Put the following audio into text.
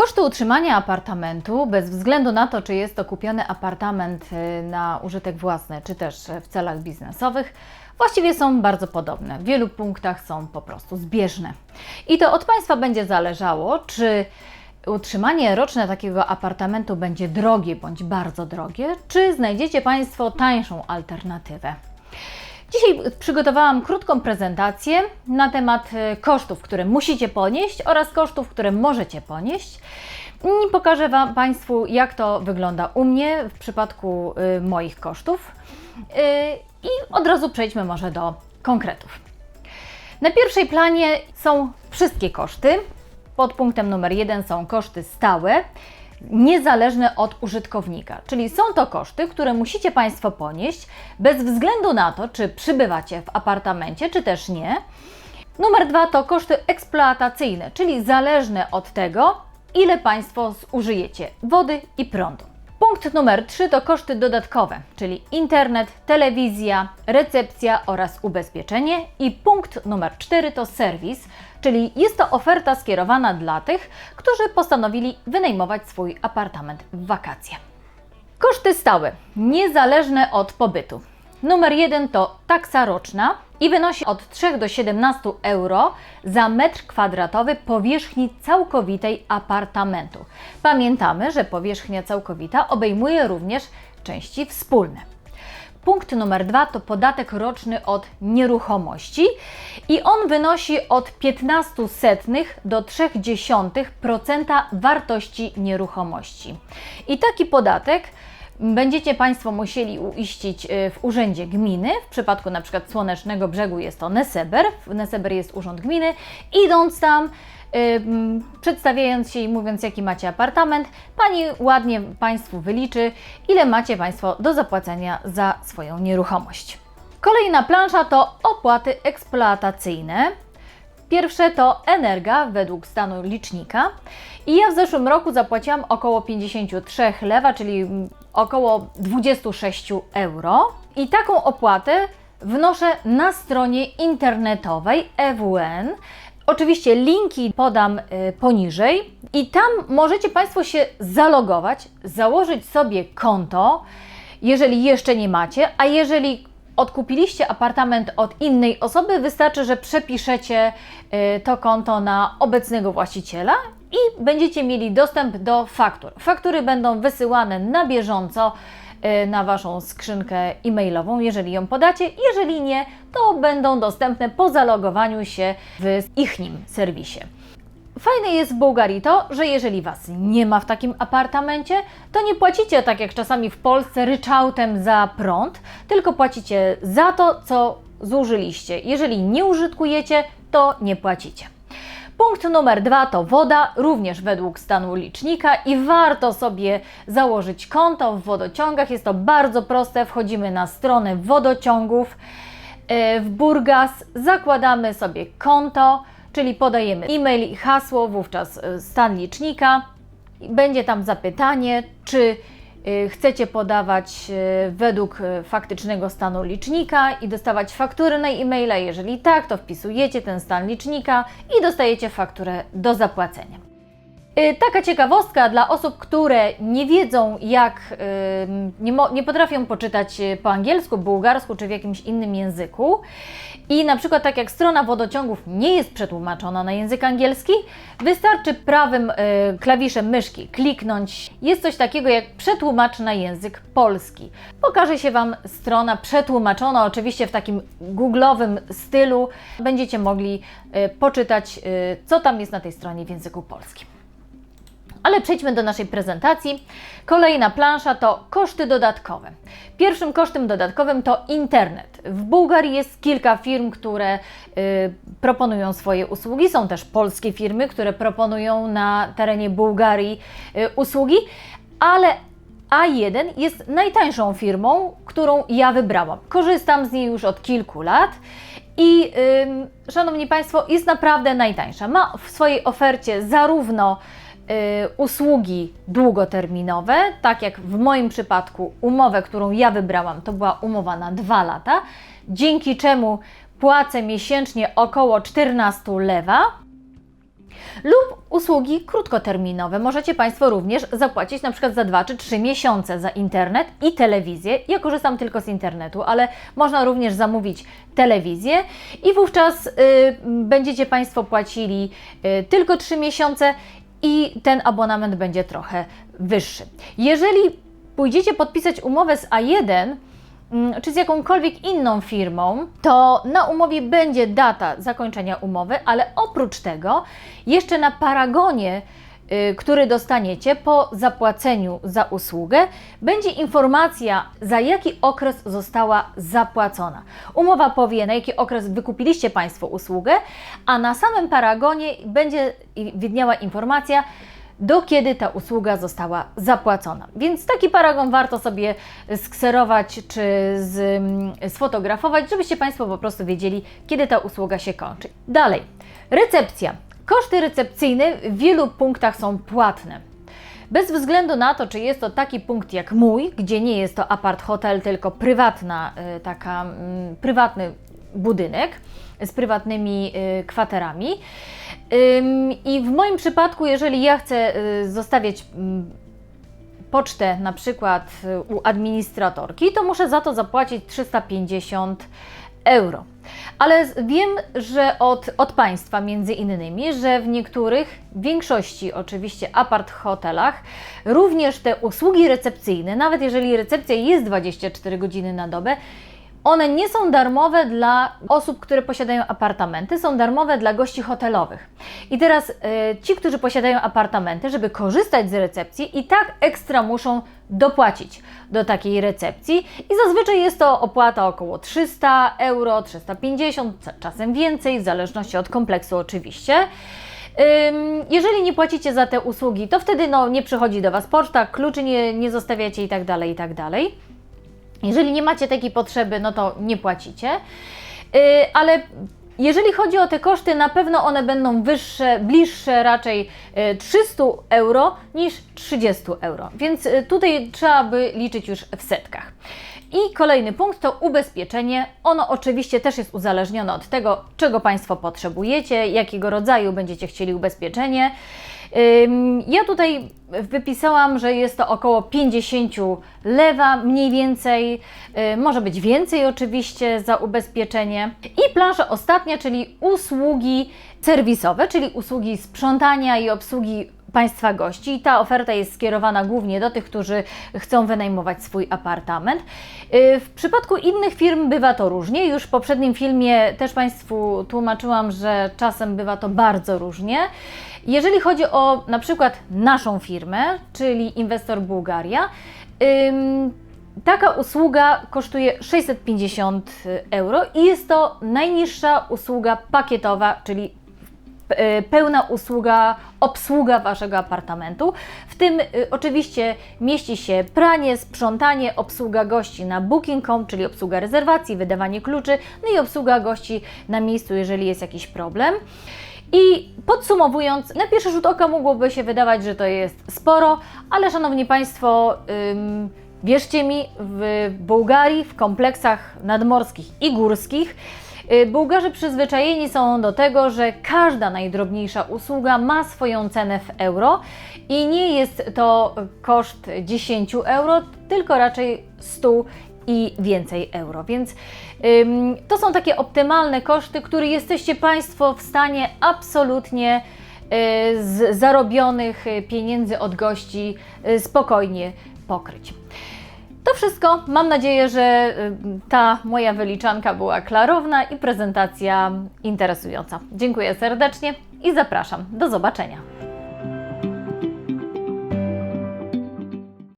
Koszty utrzymania apartamentu, bez względu na to, czy jest to kupiony apartament y, na użytek własny, czy też w celach biznesowych, właściwie są bardzo podobne. W wielu punktach są po prostu zbieżne. I to od Państwa będzie zależało, czy utrzymanie roczne takiego apartamentu będzie drogie bądź bardzo drogie, czy znajdziecie Państwo tańszą alternatywę. Dzisiaj przygotowałam krótką prezentację na temat e, kosztów, które musicie ponieść oraz kosztów, które możecie ponieść. I pokażę Wam Państwu, jak to wygląda u mnie w przypadku y, moich kosztów. Y, I od razu przejdźmy może do konkretów. Na pierwszej planie są wszystkie koszty. Pod punktem numer jeden są koszty stałe niezależne od użytkownika. Czyli są to koszty, które musicie Państwo ponieść bez względu na to, czy przybywacie w apartamencie, czy też nie. Numer dwa to koszty eksploatacyjne, czyli zależne od tego, ile Państwo zużyjecie wody i prądu. Punkt numer 3 to koszty dodatkowe, czyli internet, telewizja, recepcja oraz ubezpieczenie. I punkt numer 4 to serwis, czyli jest to oferta skierowana dla tych, którzy postanowili wynajmować swój apartament w wakacje. Koszty stałe, niezależne od pobytu. Numer 1 to taksa roczna i wynosi od 3 do 17 euro za metr kwadratowy powierzchni całkowitej apartamentu. Pamiętamy, że powierzchnia całkowita obejmuje również części wspólne. Punkt numer dwa to podatek roczny od nieruchomości i on wynosi od 15 setnych do 0,3% wartości nieruchomości. I taki podatek będziecie Państwo musieli uiścić y, w urzędzie gminy. W przypadku na przykład Słonecznego Brzegu jest to Neseber. Neseber jest urząd gminy. Idąc tam, przedstawiając się i mówiąc, jaki macie apartament, Pani ładnie Państwu wyliczy, ile macie Państwo do zapłacenia za swoją nieruchomość. Kolejna plansza to opłaty eksploatacyjne. Pierwsze to energia według stanu licznika. I ja w zeszłym roku zapłaciłam około 53 lewa, czyli około 26 euro. I taką opłatę wnoszę na stronie internetowej EWN. Oczywiście linki podam y, poniżej i tam możecie Państwo się zalogować, założyć sobie konto, jeżeli jeszcze nie macie, a jeżeli odkupiliście apartament od innej osoby, wystarczy, że przepiszecie y, to konto na obecnego właściciela i będziecie mieli dostęp do faktur. Faktury będą wysyłane na bieżąco y, na Waszą skrzynkę e-mailową, jeżeli ją podacie. Jeżeli nie, to będą dostępne po zalogowaniu się w ichnim serwisie. Fajne jest w Bułgarii to, że jeżeli Was nie ma w takim apartamencie, to nie płacicie tak jak czasami w Polsce ryczałtem za prąd, tylko płacicie za to, co zużyliście. Jeżeli nie użytkujecie, to nie płacicie. Punkt numer dwa to woda, również według stanu licznika i warto sobie założyć konto w wodociągach. Jest to bardzo proste. Wchodzimy na stronę wodociągów e, w Burgas, zakładamy sobie konto, czyli podajemy e-mail i hasło, wówczas e, stan licznika. Będzie tam zapytanie, czy chcecie podawać y, według y, faktycznego stanu licznika i dostawać faktury na e-maila. Jeżeli tak, to wpisujecie ten stan licznika i dostajecie fakturę do zapłacenia. Y, taka ciekawostka dla osób, które nie wiedzą, jak, nie, nie, potrafią poczytać y, po angielsku, bułgarsku czy w jakimś innym języku. I na przykład, tak jak strona wodociągów nie jest przetłumaczona na język angielski, wystarczy prawym y, klawiszem myszki kliknąć. Jest coś takiego jak przetłumacz na język polski. Pokaże się Wam strona przetłumaczona, oczywiście w takim googlowym stylu. Będziecie mogli poczytać, co tam jest na tej stronie w języku polskim. Ale przejdźmy do naszej prezentacji. Kolejna plansza to koszty dodatkowe. Pierwszym kosztem dodatkowym to internet. W Bułgarii jest kilka firm, które y, proponują swoje usługi. Są też polskie firmy, które proponują na terenie Bułgarii y, usługi, ale A1 jest najtańszą firmą, którą ja wybrałam. Korzystam z niej już od kilku lat. I y, szanowni Państwo, jest naprawdę najtańsza. Ma w swojej ofercie zarówno usługi długoterminowe, tak jak w moim przypadku umowę, którą ja wybrałam, to była umowa na dwa lata, dzięki czemu płacę miesięcznie około 14 lewa, lub usługi krótkoterminowe. Możecie Państwo również zapłacić na przykład za 2 czy 3 miesiące za internet i telewizję. Ja korzystam tylko z internetu, ale można również zamówić telewizję i wówczas y, będziecie Państwo płacili y, tylko 3 miesiące i ten abonament będzie trochę wyższy. Jeżeli pójdziecie podpisać umowę z A1, mm, czy z jakąkolwiek inną firmą, to na umowie będzie data zakończenia umowy, ale oprócz tego jeszcze na paragonie, który dostaniecie po zapłaceniu za usługę, będzie informacja, za jaki okres została zapłacona. Umowa powie, na jaki okres wykupiliście Państwo usługę, a na samym paragonie będzie widniała informacja, do kiedy ta usługa została zapłacona. Więc taki paragon warto sobie skserować czy z, mm, sfotografować, żebyście Państwo po prostu wiedzieli, kiedy ta usługa się kończy. Dalej, recepcja. Koszty recepcyjne w wielu punktach są płatne. Bez względu na to, czy jest to taki punkt jak mój, gdzie nie jest to apart hotel, tylko prywatna, y, taka mm, prywatny budynek z prywatnymi y, kwaterami. I w moim przypadku, jeżeli ja chcę y, zostawiać mm, pocztę na przykład u administratorki, to muszę za to zapłacić 350 euro. Ale wiem, że od, od Państwa między innymi, że w niektórych, w większości oczywiście apart hotelach, również te usługi recepcyjne, nawet jeżeli recepcja jest 24 godziny na dobę, one nie są darmowe dla osób, które posiadają apartamenty, są darmowe dla gości hotelowych. I teraz e, ci, którzy posiadają apartamenty, żeby korzystać z recepcji, i tak ekstra muszą dopłacić do takiej recepcji. I zazwyczaj jest to opłata około 300 euro, 350, ca- czasem więcej, w zależności od kompleksu oczywiście. Jeżeli nie płacicie za te usługi, to wtedy no, nie przychodzi do Was poczta, kluczy nie, nie zostawiacie i tak Jeżeli nie macie takiej potrzeby, no to nie płacicie. Yy, ale jeżeli chodzi o te koszty, na pewno one będą wyższe, bliższe raczej yy, 300 euro niż 30 euro. Więc yy, tutaj trzeba by liczyć już w setkach. I kolejny punkt to ubezpieczenie. Ono oczywiście też jest uzależnione od tego, czego Państwo potrzebujecie, jakiego rodzaju będziecie chcieli ubezpieczenie. Ja tutaj wypisałam, że jest to około 50 lewa, mniej więcej, y, może być więcej oczywiście za ubezpieczenie. I plansza ostatnia, czyli usługi serwisowe, czyli usługi sprzątania i obsługi Państwa gości. I ta oferta jest skierowana głównie do tych, którzy chcą wynajmować swój apartament. Y, W przypadku innych firm bywa to różnie. Już w poprzednim filmie też Państwu tłumaczyłam, że czasem bywa to bardzo różnie. Jeżeli chodzi o na przykład naszą firmę, czyli Inwestor Bułgaria, taka usługa kosztuje 650 euro i jest to najniższa usługa pakietowa, czyli pełna usługa, obsługa Waszego apartamentu. W tym y, oczywiście mieści się pranie, sprzątanie, obsługa gości na booking.com, czyli obsługa rezerwacji, wydawanie kluczy, no i obsługa gości na miejscu, jeżeli jest jakiś problem. I podsumowując, na pierwszy rzut oka mogłoby się wydawać, że to jest sporo, ale Szanowni Państwo, ym, wierzcie mi, w Bułgarii, w kompleksach nadmorskich i górskich, y, Bułgarzy przyzwyczajeni są do tego, że każda najdrobniejsza usługa ma swoją cenę w euro i nie jest to koszt 10 euro, tylko raczej 100 i więcej euro. Więc ym, to są takie optymalne koszty, które jesteście Państwo w stanie absolutnie y, z zarobionych y, pieniędzy od gości y, spokojnie pokryć. To wszystko. Mam nadzieję, że y, ta moja wyliczanka była klarowna i prezentacja interesująca. Dziękuję serdecznie i zapraszam. Do zobaczenia.